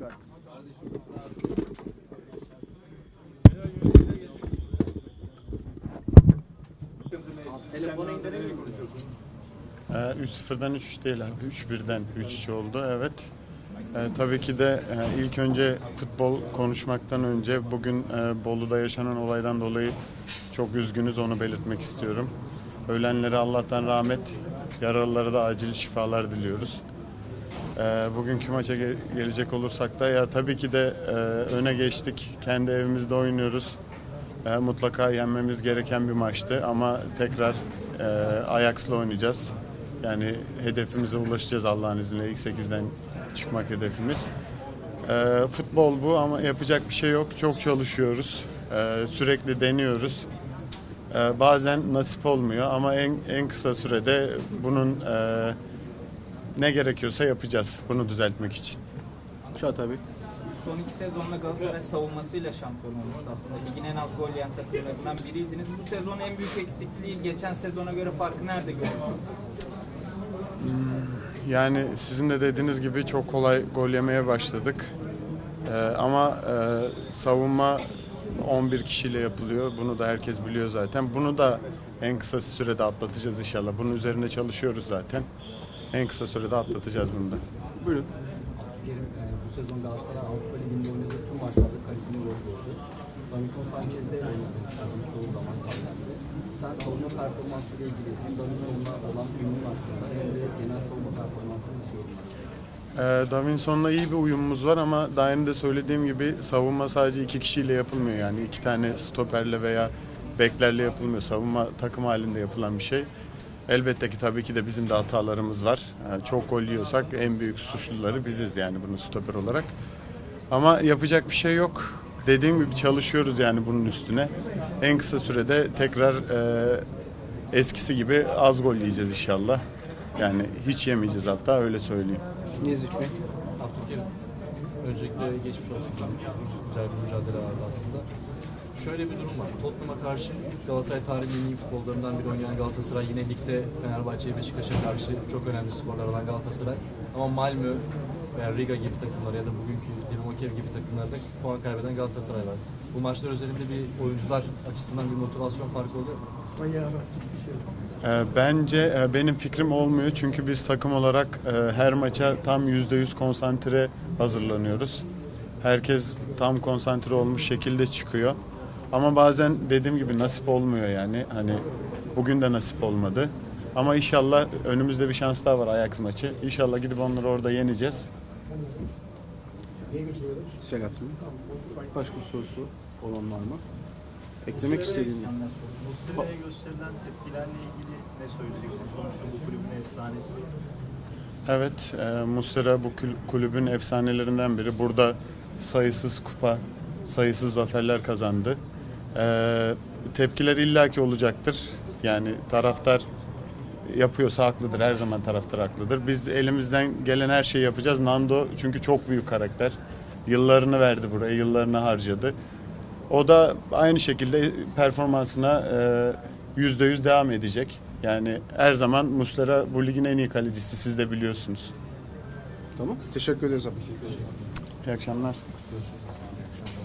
kart. Telefona indireyim mi? Ee, 3-0'dan 3 değil abi. 3-1'den 3-2 oldu evet. Ee, tabii ki de e, ilk önce futbol konuşmaktan önce bugün e, Bolu'da yaşanan olaydan dolayı çok üzgünüz onu belirtmek istiyorum. Ölenlere Allah'tan rahmet, yaralılara da acil şifalar diliyoruz. Ee, bugünkü maça ge- gelecek olursak da ya tabii ki de e, öne geçtik. Kendi evimizde oynuyoruz. E, mutlaka yenmemiz gereken bir maçtı ama tekrar e, Ajax'la oynayacağız. Yani hedefimize ulaşacağız Allah'ın izniyle ilk 8'den çıkmak hedefimiz. E, futbol bu ama yapacak bir şey yok. Çok çalışıyoruz. E, sürekli deniyoruz. E, bazen nasip olmuyor ama en en kısa sürede bunun e, ne gerekiyorsa yapacağız bunu düzeltmek için. Çağatay Bey. Son iki sezonda Galatasaray savunmasıyla şampiyon olmuştu aslında. Ligin en az gol yiyen takımlarından biriydiniz. Bu sezon en büyük eksikliği geçen sezona göre farkı nerede görüyorsunuz? Yani sizin de dediğiniz gibi çok kolay gol yemeye başladık. Ee, ama e, savunma 11 kişiyle yapılıyor. Bunu da herkes biliyor zaten. Bunu da en kısa sürede atlatacağız inşallah. Bunun üzerine çalışıyoruz zaten. En kısa sürede atlatacağız bunu da. Buyurun. Abdülkerim e, bu sezon Galatasaray Avrupa Ligi'nde oynadığı tüm maçlarda kalesini gol gördü. Davinson Sanchez de oynadı. Çoğu zaman kalesi. Sen savunma performansı ile ilgili hem Davinson'la olan uyumun hakkında hem de genel savunma performansını nasıl yorumlarsın? Ee, Davinson'la iyi bir uyumumuz var ama daha önce de söylediğim gibi savunma sadece iki kişiyle yapılmıyor yani iki tane stoperle veya beklerle yapılmıyor. Savunma takım halinde yapılan bir şey. Elbette ki tabii ki de bizim de hatalarımız var. Yani çok gol yiyorsak en büyük suçluları biziz yani bunu stoper olarak. Ama yapacak bir şey yok. Dediğim gibi çalışıyoruz yani bunun üstüne. En kısa sürede tekrar e, eskisi gibi az gol yiyeceğiz inşallah. Yani hiç yemeyeceğiz hatta öyle söyleyeyim. Nezih Bey. Abdülkerim, öncelikle geçmiş olsun. Güzel bir mücadele vardı aslında. Şöyle bir durum var. Tottenham'a karşı Galatasaray tarihinin iyi futbollarından biri oynayan Galatasaray yine ligde Fenerbahçe'ye Beşiktaş'a karşı çok önemli skorlar alan Galatasaray. Ama Malmö veya Riga gibi takımlar ya da bugünkü Dinamo Kiev gibi takımlarda puan kaybeden Galatasaray var. Bu maçlar özelinde bir oyuncular açısından bir motivasyon farkı oluyor mu? Ee, Bence e, benim fikrim olmuyor çünkü biz takım olarak e, her maça tam %100 konsantre hazırlanıyoruz. Herkes tam konsantre olmuş şekilde çıkıyor. Ama bazen dediğim gibi nasip olmuyor yani. Hani bugün de nasip olmadı. Ama inşallah önümüzde bir şans daha var Ajax maçı. İnşallah gidip onları orada yeneceğiz. Selahattin Bey. Başka sorusu olan var mı? Eklemek istediğiniz. Muslera'ya gösterilen tepkilerle ilgili ne söyleyeceksin? Sonuçta bu kulübün efsanesi. Evet, e, Muslera bu kulübün efsanelerinden biri. Burada sayısız kupa, sayısız zaferler kazandı. E, tepkiler illaki olacaktır. Yani taraftar yapıyorsa haklıdır. Her zaman taraftar haklıdır. Biz elimizden gelen her şeyi yapacağız. Nando çünkü çok büyük karakter. Yıllarını verdi buraya, yıllarını harcadı. O da aynı şekilde performansına e, yüzde yüz devam edecek. Yani her zaman Muslera bu ligin en iyi kalecisi siz de biliyorsunuz. Tamam. Teşekkür ederiz abi. İyi akşamlar.